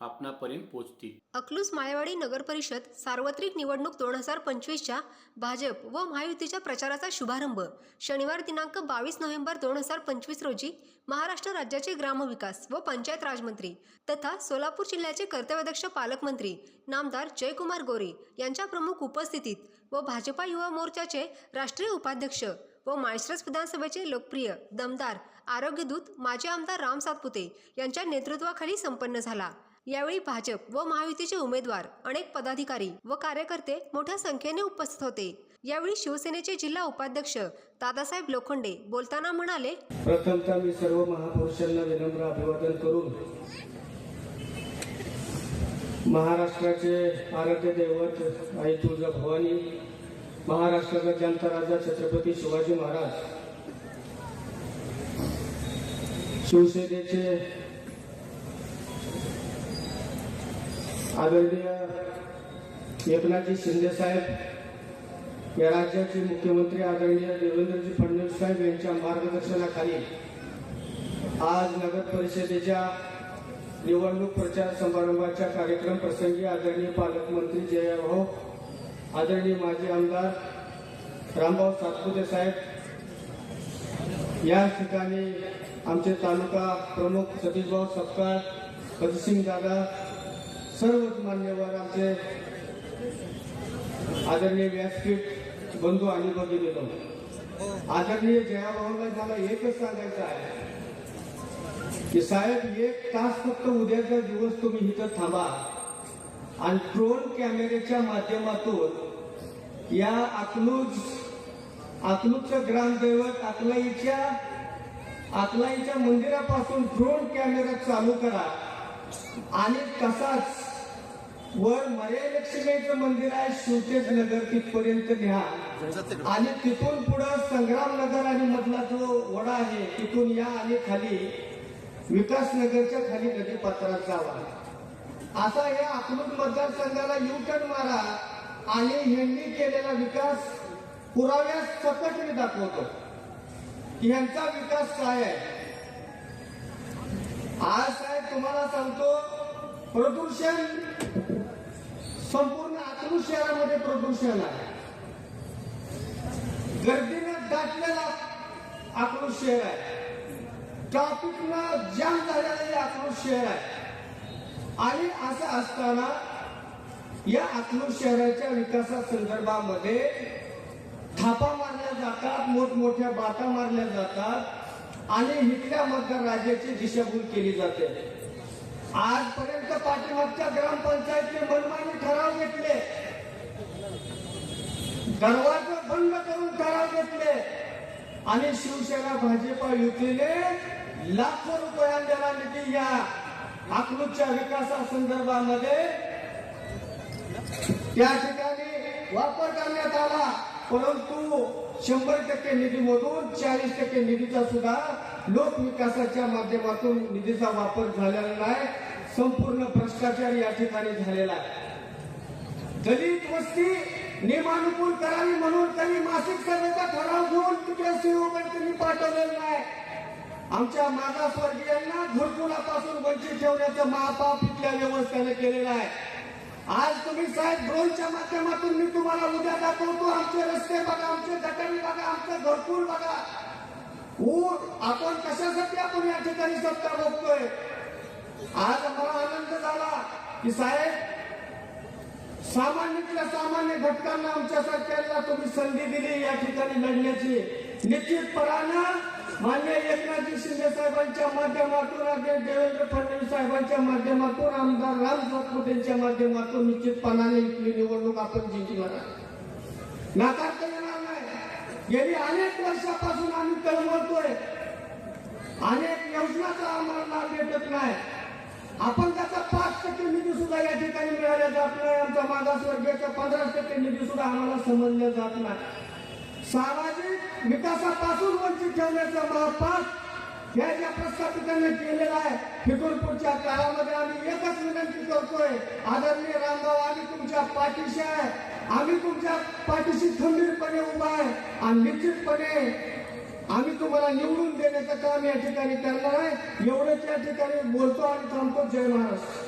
आपणापर्यंत पोहोचतील. अकलूस माळेवाडी नगर परिषद सार्वत्रिक निवडणूक दोन हजार पंचवीसच्या भाजप व महायुतीच्या प्रचाराचा शुभारंभ शनिवार दिनांक बावीस नोव्हेंबर दोन हजार पंचवीस रोजी महाराष्ट्र राज्याचे ग्रामविकास व पंचायत राजमंत्री तथा सोलापूर जिल्ह्याचे कर्तव्यदक्ष पालकमंत्री नामदार जयकुमार गोरे यांच्या प्रमुख उपस्थितीत व भाजपा युवा मोर्चाचे राष्ट्रीय उपाध्यक्ष व माळशिरस विधानसभेचे लोकप्रिय दमदार आरोग्यदूत माजी आमदार राम सातपुते यांच्या नेतृत्वाखाली संपन्न झाला. यावेळी भाजप व महायुतीचे उमेदवार अनेक पदाधिकारी व कार्यकर्ते मोठ्या संख्येने उपस्थित होते. यावेळी शिवसेनेचे जिल्हा उपाध्यक्ष दादासाहेब लोखंडे बोलताना म्हणाले प्रथमतः मी सर्व महापुरुषांना विनम्र अभिवादन करून महाराष्ट्राचे आराध्य दैवत आई तुळजा भवानी महाराष्ट्राचा जनता राजा छत्रपती शिवाजी महाराज शिवसेनेचे आदरणीय एकनाथजी शिंदे साहेब या राज्याचे मुख्यमंत्री आदरणीय देवेंद्रजी फडणवीस साहेब यांच्या मार्गदर्शनाखाली आज नगर परिषदेच्या निवडणूक प्रचार समारंभाच्या कार्यक्रम प्रसंगी आदरणीय पालकमंत्री जयभाऊ हो, आदरणीय माजी आमदार रामभाऊ सातपुते साहेब या ठिकाणी आमचे तालुका प्रमुख सतीशभाऊ सपकाळ पतसिंग दादा सर्वच मान्यवर आमचे आदरणीय व्यासपीठ बंधू आणि भगिनीनो आदरणीय जयाभाऊला मला एकच सांगायचं आहे की साहेब एक तास फक्त उद्याचा दिवस तुम्ही इथं थांबा. आणि ड्रोन कॅमेऱ्याच्या माध्यमातून या अकलूज अकलूजचं ग्रामदैवत अकलाईच्या अकलाईच्या मंदिरापासून ड्रोन कॅमेरा चालू करा. आणि तसाच वर मर्यालक्ष्मीचं मंदिर आहे शिवतेज नगर तिथपर्यंत न्या. आणि तिथून पुढं संग्राम नगर आणि मधला जो वडा आहे तिथून या आणि खाली विकास नगरच्या खाली नदीपात्रात जावा. असा या अकलूट मतदारसंघाला युटर्न मारा आणि ह्यांनी केलेला विकास पुराव्यास सकट मी दाखवतो. की ह्यांचा विकास काय आहे? आज साहेब तुम्हाला सांगतो प्रदूषण संपूर्ण अकलूज शहरामध्ये प्रदूषण आहे. गर्दीनं दाटलेला आक्रोश शहर आहे. ट्रॅफिकनं जाम झालेलं हे शहर आहे. आणि असं असताना या अकलूज शहराच्या विकासा संदर्भामध्ये थापा मारल्या जातात मोठमोठ्या बाता मारल्या जातात आणि इथल्या मतदार राज्याची दिशाभूल केली जाते. आजपर्यंत पाठीमागच्या ग्रामपंचायतने मनमानी ठराव घेतले दरवाजा बंद करून ठराव घेतले. आणि शिवसेना भाजपा युतीने लाखो रुपयांना निधी या आकमूकच्या विकासा संदर्भामध्ये त्या ठिकाणी वापर करण्यात आला. परंतु शंभर टक्के निधीमधून चाळीस टक्के निधीचा सुद्धा लोकविकासाच्या माध्यमातून निधीचा वापर झालेला नाही. संपूर्ण भ्रष्टाचार या ठिकाणी झालेला आहे. दलित वस्ती नियमानुकूल करावी म्हणून त्यांनी मासिक सभेचा ठराव घेऊन तिकडे त्यांनी पाठवलेला नाही. आमच्या मागासवर्गीयांना घरकुलापासून वंचित ठेवण्याचं महापाप इथल्या व्यवस्थेने केलेलं आहे. आज तुम्ही साहेब ड्रोनच्या माध्यमातून मी तुम्हाला उद्या दाखवतो आमचे रस्ते बघा आमचे गटारी बघा आमचं घरकुल बघा. ऊर आपण कशासाठी आपण या ठिकाणी सत्ता बघतोय आज मला आनंद झाला की साहेब सामान्यातल्या सामान्य घटकांना आमच्या सरकारला तुम्ही संधी दिली या ठिकाणी लढण्याची. निश्चितपणानं मान्य एकनाथजी शिंदे साहेबांच्या माध्यमातून आदरणीय देवेंद्र फडणवीस साहेबांच्या माध्यमातून आमदार राम सातपुते यांच्या माध्यमातून निश्चितपणाने इथली निवडणूक आपण जिंकणार आहे नाकारता येणार नाही. गेली अनेक वर्षापासून आम्ही तळमळतोय. अनेक योजनाचा आम्हाला लाभ भेटत नाही. आपण त्याचा पाच टक्के निधी सुद्धा या ठिकाणी मिळाल्या जात नाही आमच्या मागासवर्गीयाचा पंधरा टक्के निधी सुद्धा आम्हाला समजल्या जात नाही. सामाजिक विकासापासून वंचित ठेवण्याचा महापाप हे ज्या प्रस्थापितांनी केलेला आहे फितूरपूरच्या काळामध्ये आम्ही एकच विनंती करतोय. आदरणीय रामभाऊ आम्ही तुमच्या पाठीशी आहे. आम्ही तुमच्या पाठीशी खंबीरपणे उभा आहे आणि निश्चितपणे आम्ही तुम्हाला निवडून देण्याचं काम या ठिकाणी करणार आहे. एवढंच या ठिकाणी बोलतो आणि थांबतो. जय महाराष्ट्र.